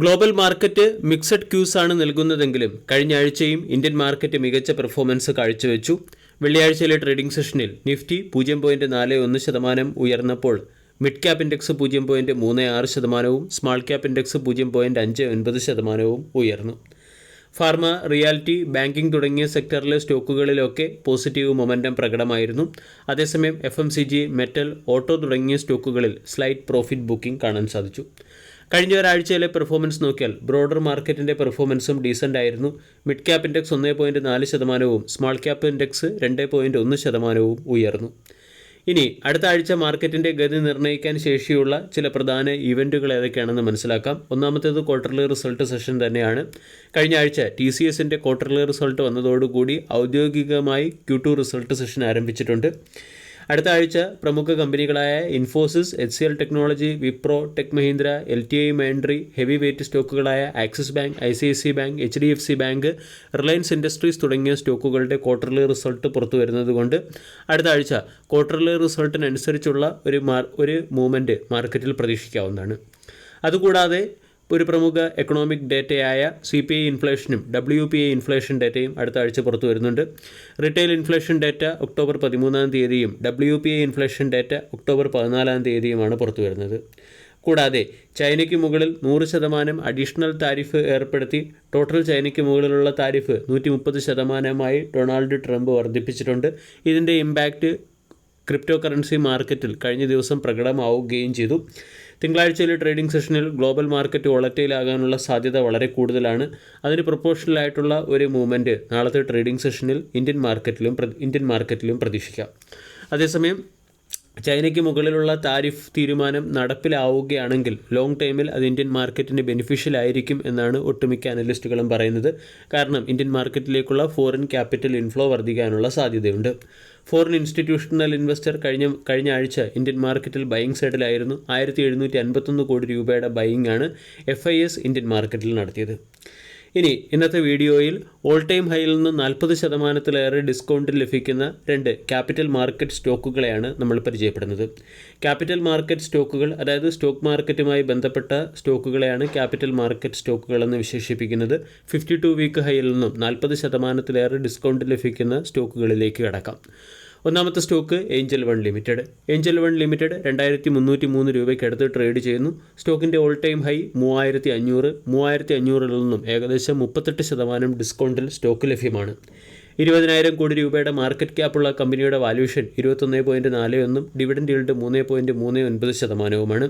Global market mixed quiz ആണ് നൽകുന്നതെങ്കിലും കഴിഞ്ഞ ആഴ്ചയും ഇന്ത്യൻ മാർക്കറ്റ് മികച്ച പെർഫോമൻസ് കാഴ്ചവെച്ചു. വെള്ളിയാഴ്ചയിലെ ട്രേഡിംഗ് സെഷനിൽ നിഫ്റ്റി പൂജ്യം പോയിന്റ് നാല് ഒന്ന് ശതമാനം ഉയർന്നപ്പോൾ മിഡ് ക്യാപ് ഇൻഡെക്സ് പൂജ്യം പോയിന്റ് മൂന്ന് ആറ് ശതമാനവും സ്മാൾ ക്യാപ് ഇൻഡെക്സ് പൂജ്യം പോയിന്റ് അഞ്ച് ഒൻപത് ശതമാനവും ഉയർന്നു. ഫാർമ റിയാലിറ്റി ബാങ്കിംഗ് തുടങ്ങിയ സെക്ടറിലെ സ്റ്റോക്കുകളിലൊക്കെ പോസിറ്റീവ് മൊമെന്റം പ്രകടമായിരുന്നു. അതേസമയം F M C G metal auto തുടങ്ങിയ സ്റ്റോക്കുകളിൽ സ്ലൈറ്റ് പ്രോഫിറ്റ് ബുക്കിംഗ് കാണാൻ സാധിച്ചു. കഴിഞ്ഞ ഒരാഴ്ചയിലെ പെർഫോമൻസ് നോക്കിയാൽ ബ്രോഡർ മാർക്കറ്റിന്റെ പെർഫോമൻസും ഡീസന്റ് ആയിരുന്നു. മിഡ് ക്യാപ് ഇൻഡെക്സ് ഒന്ന് പോയിന്റ് നാല് ശതമാനവും സ്മാൾ ക്യാപ് ഇൻഡെക്സ് രണ്ട് പോയിന്റ് ഒന്ന് ശതമാനവും ഉയർന്നു. ഇനി അടുത്ത ആഴ്ച മാർക്കറ്റിന്റെ ഗതി നിർണയിക്കാൻ ശേഷിയുള്ള ചില പ്രധാന ഇവന്റുകൾ ഏതൊക്കെയാണെന്ന് മനസ്സിലാക്കാം. ഒന്നാമത്തേത് ക്വാർട്ടർലി റിസൾട്ട് സെഷൻ തന്നെയാണ്. കഴിഞ്ഞ ആഴ്ച ടി സി എസിന്റെ ക്വാർട്ടർലി റിസൾട്ട് വന്നതോടുകൂടി ഔദ്യോഗികമായി ക്യൂ ടു റിസൾട്ട് സെഷൻ ആരംഭിച്ചിട്ടുണ്ട്. അടുത്ത ആഴ്ച പ്രമുഖ കമ്പനികളായ Infosys H C L technology Wipro tech Mahindra L T I Mindtree heavy weight സ്റ്റോക്കുകളായ Axis Bank I C I C bank H D F C bank Reliance Industries തുടങ്ങിയ സ്റ്റോക്കുകളുടെ quarterly result പുറത്തു വരുന്നതുകൊണ്ട് അടുത്ത ആഴ്ച ക്വാർട്ടർലി റിസൾട്ടിനനുസരിച്ചുള്ള ഒരു ഒരു മൂവ്മെന്റ് മാർക്കറ്റിൽ പ്രതീക്ഷിക്കാവുന്നതാണ്. അതുകൂടാതെ ഒരു പ്രമുഖ എക്കണോമിക് ഡേറ്റയായ സി പി ഐ ഇൻഫ്ലേഷനും ഡബ്ല്യു പി ഐ ഇൻഫ്ലേഷൻ ഡേറ്റയും അടുത്ത ആഴ്ച പുറത്തു വരുന്നുണ്ട്. റിറ്റെയിൽ ഇൻഫ്ലേഷൻ ഡേറ്റ ഒക്ടോബർ പതിമൂന്നാം തീയതിയും W P I inflation data October പതിനാലാം തീയതിയുമാണ് പുറത്തു വരുന്നത്. കൂടാതെ ചൈനയ്ക്ക് മുകളിൽ നൂറ് ശതമാനം അഡീഷണൽ താരിഫ് ഏർപ്പെടുത്തി ടോട്ടൽ ചൈനയ്ക്ക് മുകളിലുള്ള താരിഫ് നൂറ്റി മുപ്പത് ശതമാനമായി ഡൊണാൾഡ് ട്രംപ് വർദ്ധിപ്പിച്ചിട്ടുണ്ട്. ഇതിന്റെ ഇമ്പാക്റ്റ് ക്രിപ്റ്റോ കറൻസി മാർക്കറ്റിൽ കഴിഞ്ഞ ദിവസം പ്രകടമാവുകയും ചെയ്തു. തിങ്കളാഴ്ചയിലെ ട്രേഡിംഗ് സെഷനിൽ ഗ്ലോബൽ മാർക്കറ്റ് വളറ്റയിലാകാനുള്ള സാധ്യത വളരെ കൂടുതലാണ്. അതിന് പ്രൊപ്പോഷണലായിട്ടുള്ള ഒരു മൂവ്മെന്റ് നാളത്തെ ട്രേഡിംഗ് സെഷനിൽ ഇന്ത്യൻ മാർക്കറ്റിലും ഇന്ത്യൻ മാർക്കറ്റിലും പ്രതീക്ഷിക്കാം. അതേസമയം ചൈനയ്ക്ക് മുകളിലുള്ള താരിഫ് തീരുമാനം നടപ്പിലാവുകയാണെങ്കിൽ ലോങ് ടൈമിൽ അത് ഇന്ത്യൻ മാർക്കറ്റിന് ബെനിഫിഷ്യൽ ആയിരിക്കും എന്നാണ് ഒട്ടുമിക്ക അനലിസ്റ്റുകളും പറയുന്നത്. കാരണം ഇന്ത്യൻ മാർക്കറ്റിലേക്കുള്ള ഫോറിൻ ക്യാപിറ്റൽ ഇൻഫ്ലോ വർദ്ധിക്കാനുള്ള സാധ്യതയുണ്ട്. ഫോറിൻ ഇൻസ്റ്റിറ്റ്യൂഷണൽ ഇൻവെസ്റ്റർ കഴിഞ്ഞ കഴിഞ്ഞ ആഴ്ച ഇന്ത്യൻ മാർക്കറ്റിൽ ബൈയിങ് സൈഡിലായിരുന്നു ആയിരത്തി എഴുന്നൂറ്റി അൻപത്തൊന്ന് കോടി രൂപയുടെ ബൈയിങ് ആണ് എഫ് ഐ എസ് ഇന്ത്യൻ മാർക്കറ്റിൽ നടത്തിയത്. ഇനി ഇന്നത്തെ വീഡിയോയിൽ ഓൾ ടൈം ഹൈയിൽ നിന്ന് നാൽപ്പത് ശതമാനത്തിലേറെ ഡിസ്കൗണ്ട് ലഭിക്കുന്ന രണ്ട് ക്യാപിറ്റൽ മാർക്കറ്റ് സ്റ്റോക്കുകളെയാണ് നമ്മൾ പരിചയപ്പെടുന്നത്. ക്യാപിറ്റൽ മാർക്കറ്റ് സ്റ്റോക്കുകൾ അതായത് സ്റ്റോക്ക് മാർക്കറ്റുമായി ബന്ധപ്പെട്ട സ്റ്റോക്കുകളെയാണ് ക്യാപിറ്റൽ മാർക്കറ്റ് സ്റ്റോക്കുകൾ എന്ന് വിശേഷിപ്പിക്കുന്നത്. ഫിഫ്റ്റി ടു വീക്ക് ഹൈയിൽ നിന്നും നാൽപ്പത് ശതമാനത്തിലേറെ ഡിസ്കൗണ്ട് ലഭിക്കുന്ന സ്റ്റോക്കുകളിലേക്ക് കടക്കാം. ഒന്നാമത്തെ stock Angel One limited. Angel One limited രണ്ടായിരത്തി മുന്നൂറ്റി മൂന്ന് രൂപയ്ക്ക് അടുത്ത് ട്രേഡ് ചെയ്യുന്നു. സ്റ്റോക്കിന്റെ ഓൾ ടൈം ഹൈ മൂവായിരത്തി അഞ്ഞൂറ് മൂവായിരത്തി അഞ്ഞൂറിൽ നിന്നും ഏകദേശം മുപ്പത്തെട്ട് ശതമാനം ഡിസ്കൗണ്ടിൽ സ്റ്റോക്ക് ലഭ്യമാണ്. ഇരുപതിനായിരം കോടി രൂപയുടെ മാർക്കറ്റ് ക്യാപ്പുള്ള കമ്പനിയുടെ വാല്യൂഷൻ ഇരുപത്തൊന്ന് പോയിന്റ് നാല് ഒന്നും ഡിവിഡൻഡ് ഈൽഡ് മൂന്ന് പോയിന്റ് മൂന്ന് ഒൻപത് ശതമാനവുമാണ്.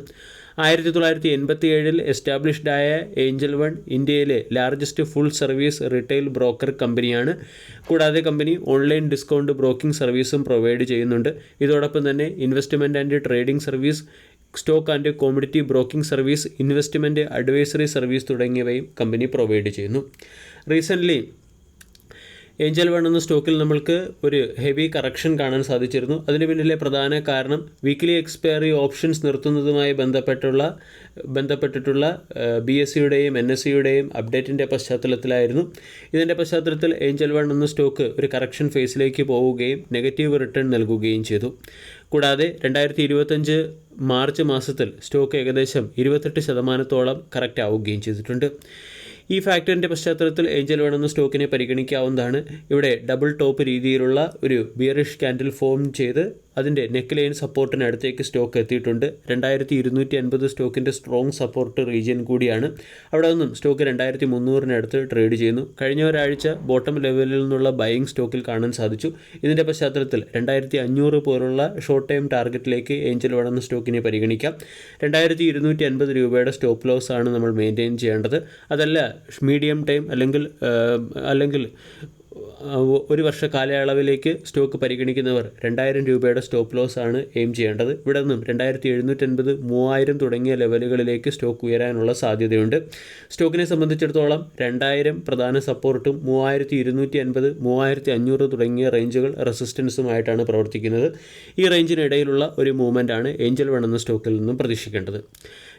ആയിരത്തി തൊള്ളായിരത്തി എൺപത്തി ഏഴിൽ എസ്റ്റാബ്ലിഷ്ഡ് ആയ ഏഞ്ചൽ വൺ ഇന്ത്യയിലെ largest full service retail broker കമ്പനിയാണ് കൂടാതെ കമ്പനി ഓൺലൈൻ ഡിസ്കൗണ്ട് ബ്രോക്കിംഗ് സർവീസും പ്രൊവൈഡ് ചെയ്യുന്നുണ്ട്. ഇതോടൊപ്പം തന്നെ investment and trading service stock and commodity broking service investment advisory service തുടങ്ങിയവയും കമ്പനി പ്രൊവൈഡ് ചെയ്യുന്നു. റീസെന്റ്ലി ഏഞ്ചൽ വൺ എന്ന സ്റ്റോക്കിൽ നമ്മൾക്ക് ഒരു ഹെവി കറക്ഷൻ കാണാൻ സാധിച്ചിരുന്നു. അതിന് പിന്നിലെ പ്രധാന കാരണം വീക്ക്ലി എക്സ്പയറി ഓപ്ഷൻസ് നിർത്തുന്നതുമായി ബന്ധപ്പെട്ടുള്ള ബന്ധപ്പെട്ടിട്ടുള്ള ബി എസ് സിയുടെയും എൻ എസ് സിയുടെയും അപ്ഡേറ്റിന്റെ പശ്ചാത്തലത്തിലായിരുന്നു. ഇതിന്റെ പശ്ചാത്തലത്തിൽ ഏഞ്ചൽ വൺ എന്ന സ്റ്റോക്ക് ഒരു കറക്ഷൻ ഫേസിലേക്ക് പോവുകയും നെഗറ്റീവ് റിട്ടേൺ നൽകുകയും ചെയ്തു. കൂടാതെ രണ്ടായിരത്തി ഇരുപത്തഞ്ച് മാർച്ച് മാസത്തിൽ സ്റ്റോക്ക് ഏകദേശം ഇരുപത്തെട്ട് ശതമാനത്തോളം കറക്റ്റ് ആവുകയും ചെയ്തിട്ടുണ്ട്. ഈ ഫാക്ടറിന്റെ പശ്ചാത്തലത്തിൽ ഏഞ്ചൽ വേണമെന്ന സ്റ്റോക്കിനെ പരിഗണിക്കാവുന്നതാണ്. ഇവിടെ ഡബിൾ ടോപ്പ് രീതിയിലുള്ള ഒരു ബിയറിഷ് ക്യാൻഡിൽ ഫോം ചെയ്ത് അതിന്റെ നെക്ക് ലൈൻ സപ്പോർട്ടിന് അടുത്തേക്ക് സ്റ്റോക്ക് എത്തിയിട്ടുണ്ട്. രണ്ടായിരത്തി ഇരുന്നൂറ്റി അൻപത് സ്റ്റോക്കിന്റെ സ്ട്രോങ് സപ്പോർട്ട് റീജിയൻ കൂടിയാണ്. അവിടെ നിന്നും സ്റ്റോക്ക് രണ്ടായിരത്തി മുന്നൂറിനടുത്ത് ട്രേഡ് ചെയ്യുന്നു. കഴിഞ്ഞ ഒരാഴ്ച ബോട്ടം ലെവലിൽ നിന്നുള്ള ബൈയിങ് സ്റ്റോക്കിൽ കാണാൻ സാധിച്ചു. ഇതിന്റെ പശ്ചാത്തലത്തിൽ രണ്ടായിരത്തി അഞ്ഞൂറ് പോലുള്ള ഷോർട്ട് ടൈം ടാർഗറ്റിലേക്ക് ഏഞ്ചൽ വളർന്ന സ്റ്റോക്കിനെ പരിഗണിക്കാം. രണ്ടായിരത്തി ഇരുന്നൂറ്റി അൻപത് രൂപയുടെ സ്റ്റോപ്പ് ലോസ് ആണ് നമ്മൾ മെയിന്റെയിൻ ചെയ്യേണ്ടത്. അതല്ല മീഡിയം ടൈം അല്ലെങ്കിൽ അല്ലെങ്കിൽ ഒരു വർഷ കാലയളവിലേക്ക് സ്റ്റോക്ക് പരിഗണിക്കുന്നവർ രണ്ടായിരം രൂപയുടെ സ്റ്റോപ്പ് ലോസ് ആണ് എയിം ചെയ്യേണ്ടത്. ഇവിടെ നിന്നും രണ്ടായിരത്തി എഴുന്നൂറ്റൻപത് മൂവായിരം തുടങ്ങിയ ലെവലുകളിലേക്ക് സ്റ്റോക്ക് ഉയരാനുള്ള സാധ്യതയുണ്ട്. സ്റ്റോക്കിനെ സംബന്ധിച്ചിടത്തോളം രണ്ടായിരം പ്രധാന സപ്പോർട്ടും മൂവായിരത്തി ഇരുന്നൂറ്റി അൻപത് മൂവായിരത്തി അഞ്ഞൂറ് തുടങ്ങിയ റേഞ്ചുകൾ റെസിസ്റ്റൻസുമായിട്ടാണ് പ്രവർത്തിക്കുന്നത്. ഈ റേഞ്ചിനിടയിലുള്ള ഒരു മൂവ്മെന്റ് ആണ് ഏഞ്ചൽ വൺ എന്ന സ്റ്റോക്കിൽ നിന്നും പ്രതീക്ഷിക്കേണ്ടത്.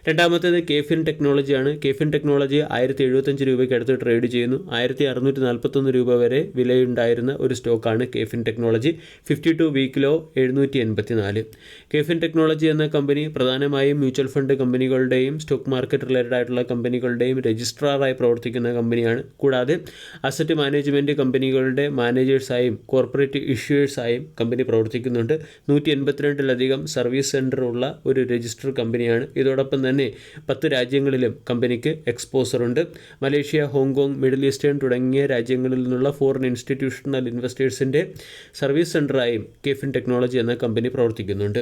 രണ്ടാമത്തേത് കേഫിൻ ടെക്നോളജിയാണ് കേഫിൻ ടെക്നോളജി ആയിരത്തി എഴുപത്തഞ്ച് രൂപയ്ക്ക് അടുത്ത് ട്രേഡ് ചെയ്യുന്നു. ആയിരത്തി അറുന്നൂറ്റി നാൽപ്പത്തൊന്ന് രൂപ വരെ വിലയുണ്ടായിരുന്ന ഒരു സ്റ്റോക്കാണ് കേഫിൻ ടെക്നോളജി ഫിഫ്റ്റി ടു വീക്കിലോ എഴുന്നൂറ്റി എൺപത്തി നാല് കേഫിൻ ടെക്നോളജി എന്ന കമ്പനി പ്രധാനമായും മ്യൂച്വൽ ഫണ്ട് കമ്പനികളുടെയും സ്റ്റോക്ക് മാർക്കറ്റ് റിലേറ്റഡ് ആയിട്ടുള്ള കമ്പനികളുടെയും രജിസ്ട്രാറായി പ്രവർത്തിക്കുന്ന കമ്പനിയാണ് കൂടാതെ അസറ്റ് മാനേജ്മെന്റ് കമ്പനികളുടെ മാനേജേഴ്സായും കോർപ്പറേറ്റ് ഇഷ്യൂവേഴ്സായും കമ്പനി പ്രവർത്തിക്കുന്നുണ്ട്. നൂറ്റി എൺപത്തിരണ്ടിലധികം സർവീസ് സെന്ററുള്ള ഒരു രജിസ്റ്റർ കമ്പനിയാണ് ഇതോടൊപ്പം തന്നെ പത്ത് രാജ്യങ്ങളിലും കമ്പനിക്ക് എക്സ്പോസറുണ്ട് Malaysia Hong Kong middle eastern തുടങ്ങിയ രാജ്യങ്ങളിൽ നിന്നുള്ള ഫോറിൻ ഇൻസ്റ്റിറ്റ്യൂഷണൽ ഇൻവെസ്റ്റേഴ്സിന്റെ സർവീസ് സെന്ററായും കെഫിൻ ടെക്നോളജി എന്ന കമ്പനി പ്രവർത്തിക്കുന്നുണ്ട്.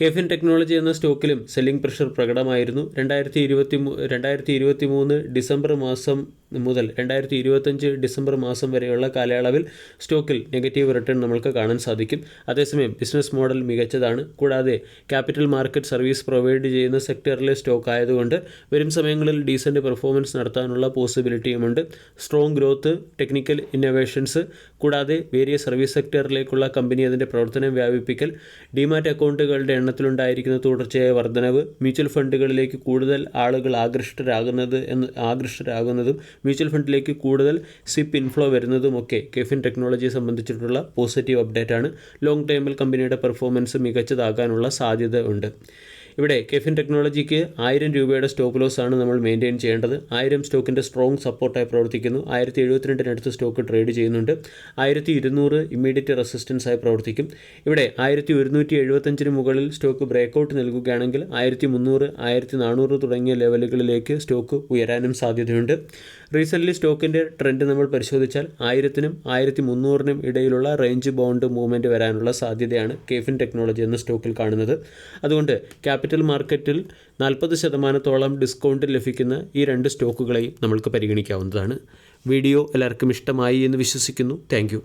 കേഫിൻ ടെക്നോളജി എന്ന സ്റ്റോക്കിലും സെല്ലിംഗ് പ്രഷർ പ്രകടമായിരുന്നു. രണ്ടായിരത്തി ഇരുപത്തി രണ്ടായിരത്തി ഇരുപത്തി മൂന്ന് ഡിസംബർ മാസം മുതൽ രണ്ടായിരത്തി ഇരുപത്തഞ്ച് ഡിസംബർ മാസം വരെയുള്ള കാലയളവിൽ സ്റ്റോക്കിൽ നെഗറ്റീവ് റിട്ടേൺ നമ്മൾക്ക് കാണാൻ സാധിക്കും. അതേസമയം ബിസിനസ് മോഡൽ മികച്ചതാണ്. കൂടാതെ ക്യാപിറ്റൽ മാർക്കറ്റ് സർവീസ് പ്രൊവൈഡ് ചെയ്യുന്ന സെക്ടറിലെ സ്റ്റോക്ക് ആയതുകൊണ്ട് വരും സമയങ്ങളിൽ ഡീസന്റ് പെർഫോമൻസ് നടത്താനുള്ള പോസിബിലിറ്റിയുമുണ്ട് സ്ട്രോങ് ഗ്രോത്ത് ടെക്നിക്കൽ ഇന്നോവേഷൻസ് കൂടാതെ വേരിയ സർവീസ് സെക്ടറിലേക്കുള്ള കമ്പനി അതിന്റെ പ്രവർത്തനം വ്യാപിപ്പിക്കൽ ഡിമാറ്റ് അക്കൗണ്ടുകളുടെ എണ്ണത്തിലുണ്ടായിരിക്കുന്ന തുടർച്ചയായ വർധനവ് മ്യൂച്വൽ ഫണ്ടുകളിലേക്ക് കൂടുതൽ ആളുകൾ ആകൃഷ്ടരാകുന്നത് എന്ന് ആകൃഷ്ടരാകുന്നതും മ്യൂച്വൽ ഫണ്ടിലേക്ക് കൂടുതൽ സിപ്പ് ഇൻഫ്ലോ വരുന്നതുമൊക്കെ കെഫിൻ ടെക്നോളജിയെ സംബന്ധിച്ചിട്ടുള്ള പോസിറ്റീവ് അപ്ഡേറ്റ് ആണ് ലോങ് ടൈമിൽ കമ്പനിയുടെ പെർഫോമൻസ് മികച്ചതാകാനുള്ള സാധ്യത ഉണ്ട്. ഇവിടെ കെഫിൻ ടെക്നോളജിക്ക് ആയിരം രൂപയുടെ സ്റ്റോപ്പ് ലോസ് ആണ് നമ്മൾ മെയിന്റെയിൻ ചെയ്യേണ്ടത്. ആയിരം സ്റ്റോക്കിന്റെ സ്ട്രോങ് സപ്പോർട്ടായി പ്രവർത്തിക്കുന്നു. ആയിരത്തി എഴുപത്തിരണ്ടിനടുത്ത് സ്റ്റോക്ക് ട്രേഡ് ചെയ്യുന്നുണ്ട്. ആയിരത്തി ഇരുന്നൂറ് ഇമ്മീഡിയറ്റ് റെസിസ്റ്റൻസ് ആയി പ്രവർത്തിക്കും. ഇവിടെ ആയിരത്തി ഒരുന്നൂറ്റി എഴുപത്തഞ്ചിന് മുകളിൽ സ്റ്റോക്ക് ബ്രേക്കൗട്ട് നൽകുകയാണെങ്കിൽ ആയിരത്തി മുന്നൂറ് ആയിരത്തി നാനൂറ് തുടങ്ങിയ ലെവലുകളിലേക്ക് സ്റ്റോക്ക് ഉയരാനും സാധ്യതയുണ്ട്. റീസെന്റ്ലി സ്റ്റോക്കിന്റെ ട്രെൻഡ് നമ്മൾ പരിശോധിച്ചാൽ ആയിരത്തിനും ആയിരത്തി മുന്നൂറിനും ഇടയിലുള്ള റേഞ്ച് ബൗണ്ട് മൂവ്മെന്റ് വരാനുള്ള സാധ്യതയാണ് കേഫിൻ ടെക്നോളജി എന്ന സ്റ്റോക്കിൽ കാണുന്നത്. അതുകൊണ്ട് ക്യാപിറ്റൽ മാർക്കറ്റിൽ നാൽപ്പത് ശതമാനത്തോളം ഡിസ്കൗണ്ട് ലഭിക്കുന്ന ഈ രണ്ട് സ്റ്റോക്കുകളെയും നമ്മൾക്ക് പരിഗണിക്കാവുന്നതാണ്. വീഡിയോ എല്ലാവർക്കും ഇഷ്ടമായി എന്ന് വിശ്വസിക്കുന്നു. താങ്ക്